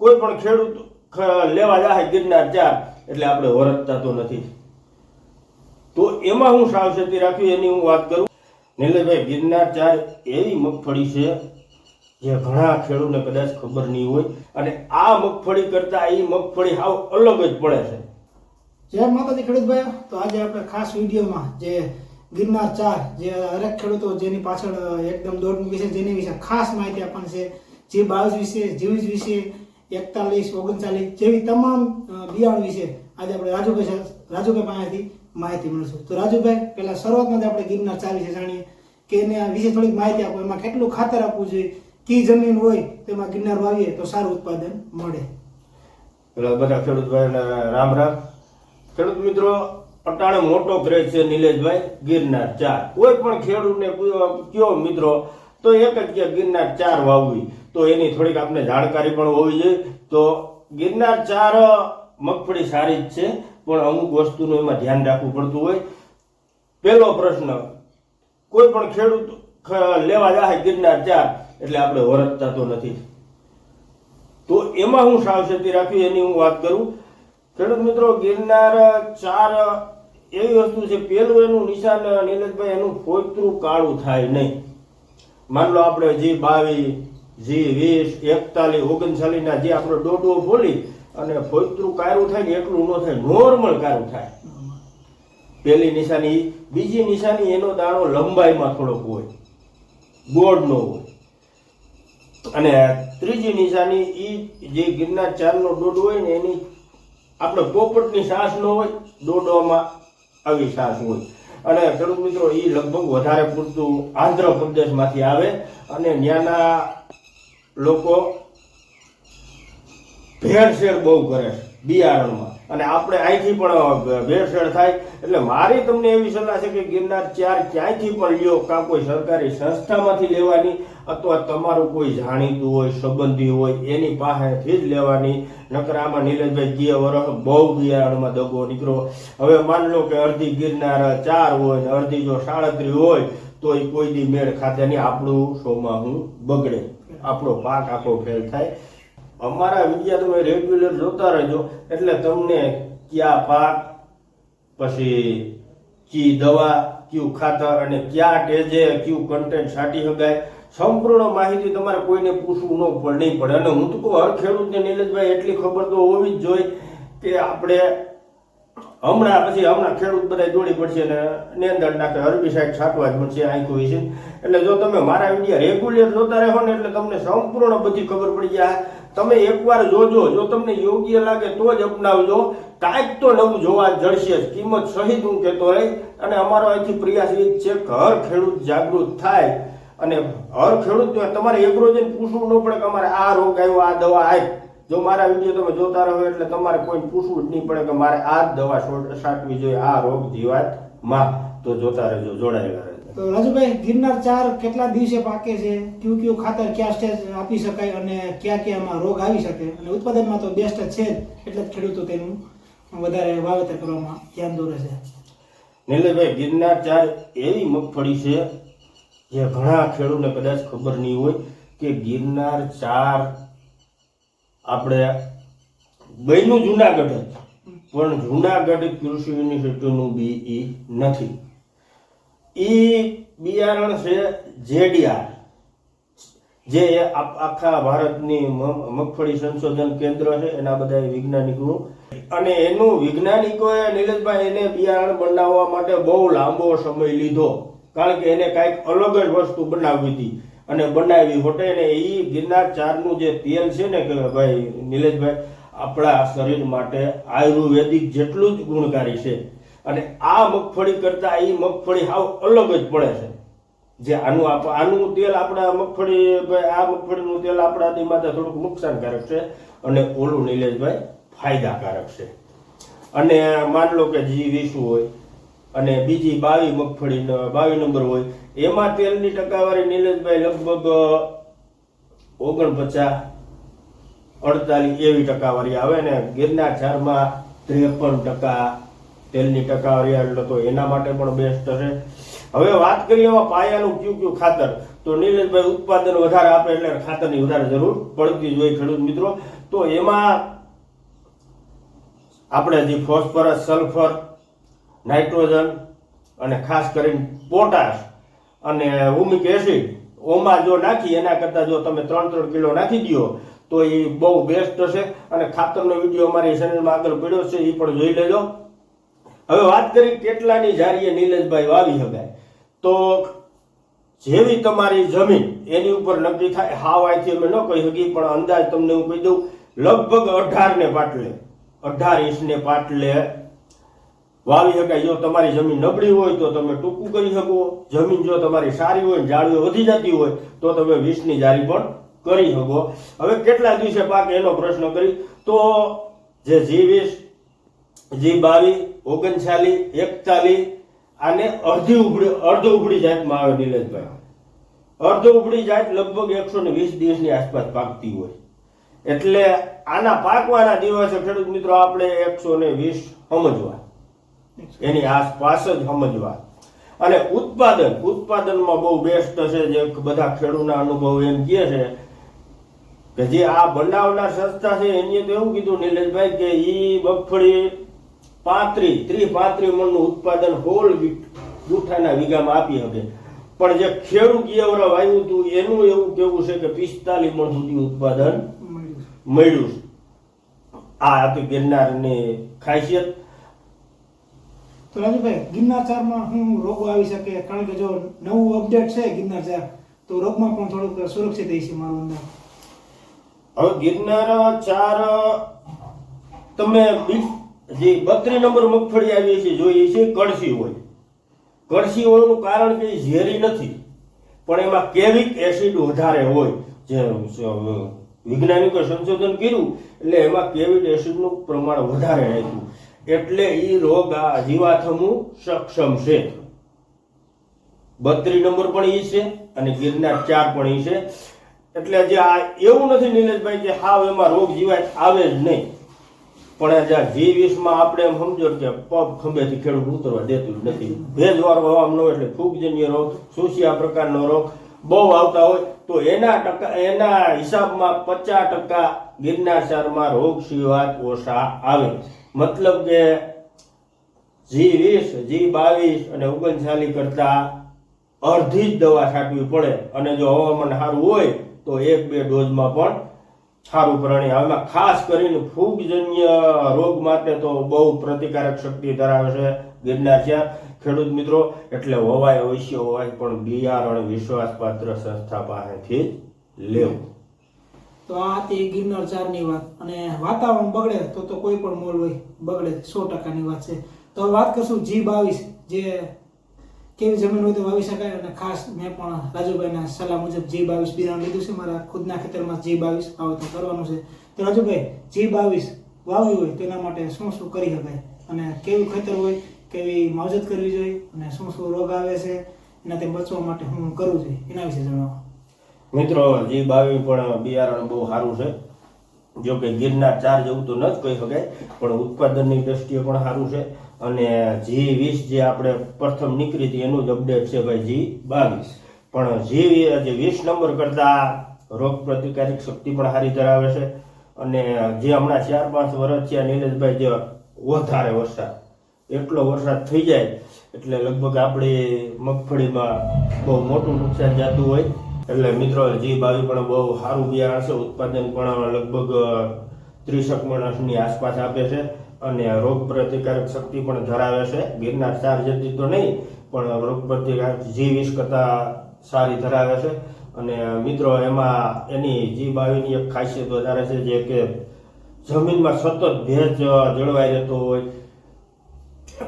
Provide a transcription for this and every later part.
કોઈ પણ ખેડૂત લેવા જાય ગિરનાર ચા, એટલે આપણે વરતતા તો નથી. તો એમાં હું સાવચેતી રાખવી એની હું વાત કરું. નીલેશભાઈ, ગિરનાર ચા એવી મગફળી છે જે ઘણા ખેડૂતને કદાચ ખબર નહીં હોય, અને આ મગફળી કરતા એ મગફળી હાવ અલગ જ પડે છે. જય માતાજી ખેડૂતભાઈ તો આજે આપણે ખાસ વિડીયોમાં જે ગિરનાર ચાર જે હરેક ખેડૂતો જેની પાછળ એકદમ દોડ મૂકી છે, જેની વિશે ખાસ માહિતી આપણને છે, જે બાવીસ વિશે, જીવીસ વિશે એકતાલીસ, ઓગણચાલીસ જેવી તમામ બિયારણ વિશે આજે આપણે રાજુભાઈ રાજુભાઈ પાસેથી માહિતી મળશું. તો રાજુભાઈ, પહેલા શરૂઆતમાં આપણે ગિરનાર ચાર વિશે જાણીએ કે એને આ વિશે થોડીક માહિતી આપો. એમાં કેટલું ખાતર આપવું જોઈએ? કી જમીન હોય તેમાં ગિરનાર વાવીએ તો સારું ઉત્પાદન મળે. બધા ખેડૂત ભાઈને રામ રામ. ખેડૂત મિત્રો, અટાણે મોટો ક્રેઝ છે નિલેશભાઈ, ગિરનાર ચાર કોઈ પણ ખેડૂતને કયો મિત્રો તો એક જ કે ગિરનાર ચાર વાવવી. તો એની થોડીક આપણે જાણકારી પણ હોવી જોઈએ. તો ગિરનાર ચાર મગફળી સારી જ છે, પણ અમુક વસ્તુનું એમાં ધ્યાન રાખવું પડતું હોય. પહેલો પ્રશ્ન, કોઈ પણ ખેડૂત લેવા જાય ગિરનાર ચાર, એટલે આપણે વરતતા તો નથી. તો એમાં હું સાવચેતી રાખવી એની હું વાત કરું. ખેડૂત મિત્રો, ગિરનાર ચાર એવી વસ્તુ છે પેલું એનું નિશાન નીલજભાઈ એનું ફોતરું કાળું થાય નહીં. માન લો આપણે જી બાવીસ જી વીસ, એકતાલીસ ઓગણચાલીસ ના જે આપણો દોડવો બોલી અને ફોતરું કાળું થાય ને એટલું ન થાય, નોર્મલ કાળું થાય પેલી નિશાની. બીજી નિશાની એનો દાણો લંબાઈમાં થોડોક હોય ગોળનો હોય અને ત્રીજી નિશાની એ જે ગિરનાર ચારનો દોડ હોય ને એની આપણે પોપટની સાસ ન હોય દોડવામાં આવી સાસ હોય અને ખેડૂત મિત્રો એ લગભગ વધારે પૂરતું આંધ્રપ્રદેશમાંથી આવે અને ત્યાંના લોકો ભેળસેળ બહુ કરે બિયારણમાં. અને આપણે અહીંથી પણ ભેળસેળ થાય. એટલે મારી તમને એવી સલાહ છે કે ગિરનાર ચાર ક્યાંયથી પણ લ્યો, કાં કોઈ સરકારી સંસ્થામાંથી લેવાની, અથવા તમારું કોઈ જાણીતું હોય, સંબંધી હોય, એની પાસેથી જ લેવાની. નકર આમાં નીરજભાઈ ગયા વર્ષ બહુ બિયારણમાં દગો નીકળો હવે માન લો કે અડધી ગિરનાર ચાર હોય ને અડધી જો સાડત્રી હોય, તો એ કોઈ દી મેળ ખાતે નહીં. આપણું સોમાં હું બગડે. આપણો પાક આખો ફેલ થાય. અમારા વિડીયા તમે રેગ્યુલર જોતા રહેજો. એટલે તમને કયા પાક પછી કી દવા, કયું ખાતર અને કયા ટેજે, કયું કન્ટેન્ટ છાંટી શકાય. સંપૂર્ણ માહિતી તમારે કોઈને પૂછવું ન પડે, નહીં પડે. અને હું તો કહું, હર ખેડૂતને નીરજભાઈ એટલી ખબર તો હોવી જ જોઈએ કે આપણે હમણાં પછી હમણાં ખેડૂત બધા દોડી પડશે અને નિયંત્રણ નાખે હર્બિસાઇડ છાંટવા જ મળશે, આંખો વિશે એટલે જો તમે મારા વિડીયા રેગ્યુલર જોતા રહો ને, એટલે તમને સંપૂર્ણ બધી ખબર પડી જાય. તમે એકવાર જોજો. જો તમને યોગ્ય લાગે તો જ અપનાવજો. કાંઈક તો નવું જોવા જડશે કિંમત સહિત હું કહેતો રહી અને અમારો અહીંથી પ્રયાસ એ છે કે હર ખેડૂત જાગૃત થાય. અને હર ખેડૂત તમારે એક રોજ પૂછવું ન પડે કે અમારે આ રોગ આવ્યો, આ દવા આવી જો મારા વીડિયો તમે જોતા રહો એટલે તમારે કોઈ પૂછવું જ નહીં પડે કે મારે આ જ દવા છાંટવી જોઈએ, આ રોગ જીવાતમાં. તો જોતા રહેજો, જોડાયેલા તો રાજુભાઈ, ગિરનાર ચાર કેટલા દિવસે પાકે છે? કયું કયું ખાતર કયા સ્ટેજ આપી શકાય અને કયા કયામાં રોગ આવી શકે? અને ઉત્પાદનમાં તો બેસ્ટ છે એટલે જ ખેડૂતો તેનું વધારે વાવેતર કરવામાં ધ્યાન દોરે છે. નીલભાઈ ગિરનાર ચાર એવી મગફળી છે જે ઘણા ખેડૂતને કદાચ ખબર નહીં હોય કે ગિરનાર ચાર આપણે બહેનું જુનાગઢ જ. પણ જુનાગઢ કૃષિ યુનિવર્સિટીનું બી ઈ નથી. ઈ બિયારણ છે જેડીઆર, જે આખા ભારતની મગફળી સંશોધન કેન્દ્ર છે, એના બધા વૈજ્ઞાનિકો. અને એનું વૈજ્ઞાનિકોએ નીલેશભાઈ એને બિયારણ બનાવવા માટે બહુ લાંબો સમય લીધો, કારણ કે એને કાંઈક અલગ જ વસ્તુ બનાવવી હતી. અને બનાવી હોટે ને એ ગિરનાર ચારનું જે તેલ છે ને કે ભાઈ નીલેશભાઈ, આપણા શરીર માટે આયુર્વેદિક જેટલું જ ગુણકારી છે. અને આ મગફળી કરતા એ મગફળી હાવ અલગ જ પડે છે. જે આનું આનું તેલ આપણા મગફળી આ મગફળીનું તેલ આપણા માટે થોડુંક નુકસાનકારક છે અને ઓલું નિલેશભાઈ ફાયદાકારક છે. અને માન લો કે જી વીસું હોય અને બીજી બાવી મગફળી બાવી નંબર હોય, એમાં તેલની ટકાવારી નિલેશભાઈ લગભગ ઓગણપચાસ, અડતાલીસ એવી ટકાવારી આવે ને ગિરનાર ચારમાં ત્રેપન ટકા તેલની ટકાવારી એટલે તો એના માટે પણ બેસ્ટ છે હવે વાત કરીએ એમાં પાયાનું કયું કયું ખાતર. તો નીલેશભાઈ ઉત્પાદન વધારે આપે એટલે ખાતરની વધારે જરૂર પડતી જ હોય ખેડૂત મિત્રો. તો એમાં આપણે જે ફોસ્ફરસ, સલ્ફર, નાઇટ્રોજન અને ખાસ કરીને પોટાશ અને ઉમિક એસિડ ઓમાં જો નાખી, એના કરતાં જો તમે ત્રણ ત્રણ કિલો નાખી દો તો એ બહુ બેસ્ટ હશે. અને ખાતરનો વીડિયો અમારી ચેનલમાં આગળ પડ્યો છે, એ પણ જોઈ લેજો. હવે વાત કરી કેટલાની જારીએ નીલેશભાઈ વાવી શકાય તો જેવી તમારી જમીન એની ઉપર નક્કી થાય, હાવ અહીંથી અમે ન કહી શકીએ, પણ અંદાજ તમને હું કહી દઉં, લગભગ અઢાર ને પાટલે, અઢાર ઇંચ ને પાટલે વાવી શકાય જો તમારી જમીન નબળી હોય તો તમે ટૂંકું કરી શકો. જમીન જો તમારી સારી હોય ને જાળીઓ વધી જતી હોય તો તમે વીસની જારી પણ કરી શકો. હવે કેટલા દિવસે પાક? એનો પ્રશ્ન કરી. તો જે જી વીસ, જી બાવીસ ઓગણચાલીસ, એકતાલીસ, આને અડધી ઉભળી અડધો ઉભળી જાતમાં આવે નિલેશભાઈ. અડધો ઉભળી જાત લગભગ એકસો ને વીસ દિવસની આસપાસ પાકતી હોય. એટલે આના પાકવાના દિવસે ખેડૂત મિત્રો આપણે એકસો ને વીસ સમજવા. એની આસપાસ જ સમજવા. અને ઉત્પાદન, ઉત્પાદનમાં બહુ બેસ્ટ છે જે બધા ખેડૂતના અનુભવ એમ કહે છે કે જે આ બનાવનાર સંસ્થા છે, એની તો એવું કીધું નિલેશભાઈ કે ઈ મગફળી પાંત્રી ત્રી પાંત્રી મણનું ઉત્પાદન હોલ ગુઠાના વીઘામાં આપી શકે પણ જે ખેડૂત એવરા વાવ્યું હતું એનું એવું કેવું છે કે પિસ્તાલીસ મણ સુધી ઉત્પાદન મળ્યું છે. આ હતી ગિરનારની ખાસિયત. તો રાજુભાઈ ગિરનાર ચારમાં શું રોગો આવી શકે કારણ કે જો નવું અપડેટ છે ગિરનાર ચાર તો રોગમાં પણ થોડુંક સુરક્ષિત રહી છે મારું અંદાજ. હવે ગિરનાર ચાર તમે બી- જે બત્રી નંબર મગફળી આવી છે જોઈએ છે કળસી હોય કળસી હોવાનું કારણ કે ઝેરી નથી, પણ એમાં કેવિક એસિડ વધારે હોય, જે વૈજ્ઞાનિકો સંશોધન કર્યું, એટલે એમાં કેવિક એસિડનું પ્રમાણ વધારે રહેતું એટલે એ રોગ આ જીવાથમું સક્ષમ છે. બત્રી નંબર પણ એ છે અને ગિરનાર ચાર પણ એ છે. એટલે જે આ એવું નથી નિલેશભાઈ કે હાવ એમાં રોગ જીવાત આવે જ નહીં. પણ જે જી વીસમાં આપણે એમ સમજો કે પગ ખંભેથી ખેડૂત ઉતરવા દેતું જ નથી. ભેજવાળો હવામાં ન એટલે ફૂગજન્ય રોગ સુસિયા પ્રકારનો રોગ બહુ આવતા હોય તો એના ટકા, એના હિસાબમાં પચાસ ટકા ગિરનાર ચારમાં રોગ સિવાય ઓછા આવે. મતલબ કે જી વીસ, જી બાવીસ અને ઓગણચાલી કરતા અડધી જ દવા છાંટવી પડે. અને જો હવામાન સારું હોય તો એક બે ડોઝમાં પણ સારું પ્રાણી. આમાં ખાસ કરીને ફૂગજન્ય રોગ માટે તો બહુ પ્રતિકારક શક્તિ ધરાવે છે ગિરનાર છે ખેડૂત મિત્રો, એટલે હોવાય અવશ્ય હોવાય, પણ બિયારણ વિશ્વાસપાત્ર સંસ્થા પાસેથી લેવું. તો આ તે ગિરનાર ચારની વાત. અને વાતાવરણ બગડે તો તો કોઈ પણ મોલ હોય, બગડે. સો ટકાની વાત છે. તો વાત કરશું જી બાવીસ, જે કેવી જમીન હોય તો વાવી શકાય અને ખાસ મેં પણ રાજુભાઈના સલાહ મુજબ જે બાવીસ બિયારણ લીધું છે, મારા ખુદના ખેતરમાં જે બાવીસ વાવેતર કરવાનું છે. તો રાજુભાઈ, જે બાવીસ વાવ્યું હોય તેના માટે શું શું કરી શકાય? અને કેવું ખેતર હોય, કેવી માવજત કરવી જોઈએ, અને શું શું રોગ આવે છે, એનાથી બચવા માટે હું કરવું જોઈએ, એના વિશે જણાવો. મિત્રો, જે બાવી પણ બિયારણ બહુ સારું છે. જો કે ગિરનાર ચાર જેવું તો ન જ કહી શકાય, પણ ઉત્પાદનની દ્રષ્ટિએ પણ સારું છે. અને જી વીસ જે આપણે પ્રથમ નીકળી હતી એનું જ અપડેટ છે ભાઈ જી બાવીસ. પણ જી જે વીસ નંબર કરતા રોગ પ્રતિકારક શક્તિ પણ સારી ધરાવે છે. અને જે હમણાં ચાર પાંચ વર્ષ થયા નીલેશભાઈ જે વધારે વરસાદ. એટલો વરસાદ થઈ જાય, એટલે લગભગ આપણી મગફળીમાં બહુ મોટું નુકસાન જતું હોય. એટલે મિત્રો, જી બાવી પણ બહુ સારું બિયારણ છે, ઉત્પાદન પણ લગભગ ત્રીસક મણસની આસપાસ આપે છે અને રોગ પ્રતિકારક શક્તિ પણ ધરાવે છે. ગિરનાર ચાર જેટલી તો નહીં, પણ રોગ પ્રતિકારક જી વીસ કરતાં સારી ધરાવે છે. અને મિત્રો, એમાં એની જી બાવીની એક ખાસિયત વધારે છે, જે કે જમીનમાં સતત ભેજ જળવાઈ રહેતો હોય,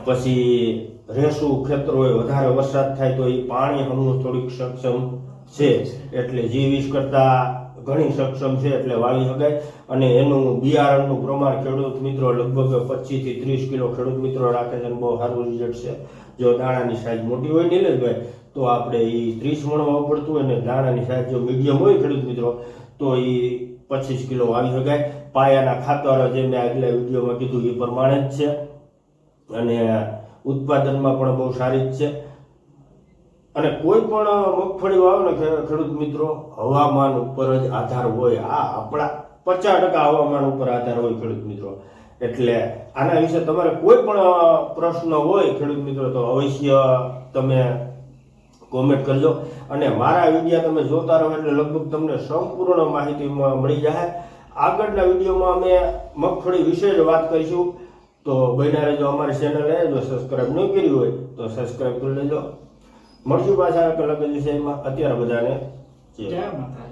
પછી રેસું ખેતર હોય વધારે વરસાદ થાય તો એ પાણી હમણું થોડીક સક્ષમ છે. એટલે જે વીસ કરતા ઘણી સક્ષમ છે એટલે વાવી શકાય. અને એનું બિયારણનું પ્રમાણ ખેડૂત મિત્રો લગભગ પચીસથી ત્રીસ કિલો ખેડૂત મિત્રો રાખે છે બહુ સારું રિઝલ્ટ છે. જો દાણાની સાઈઝ મોટી હોય નીલેશભાઈ તો આપણે એ ત્રીસ મણ વાપરતું હોય ને દાણાની સાઈઝ જો મીડિયમ હોય ખેડૂત મિત્રો, તો એ પચીસ કિલો વાવી શકાય. પાયાના ખાતર જે મેં આગલા વિડીયોમાં કીધું એ પ્રમાણે જ છે. અને ઉત્પાદનમાં પણ બહુ સારી જ છે. અને કોઈ પણ મગફળી વાવો ને ખેડૂત મિત્રો, હવામાન ઉપર જ આધાર હોય. આ આપણા પચાસ ટકા હવામાન ઉપર આધાર હોય ખેડૂત મિત્રો. એટલે આના વિશે તમારે કોઈ પણ પ્રશ્ન હોય ખેડૂત મિત્રો, તો અવશ્ય તમે કોમેન્ટ કરજો. અને મારા વિડીયા તમે જોતા રહો એટલે લગભગ તમને સંપૂર્ણ માહિતી મળી જશે આગળના વિડીયોમાં અમે મગફળી વિશે જ વાત કરીશું. તો બન્યા રહેજો અમારી ચેનલે જો સબસ્ક્રાઈબ ન કરી હોય, તો સબસ્ક્રાઈબ કરી લેજો. મળશું પાછા અલગ જ એમાં અત્યારે બધાને. જય માતા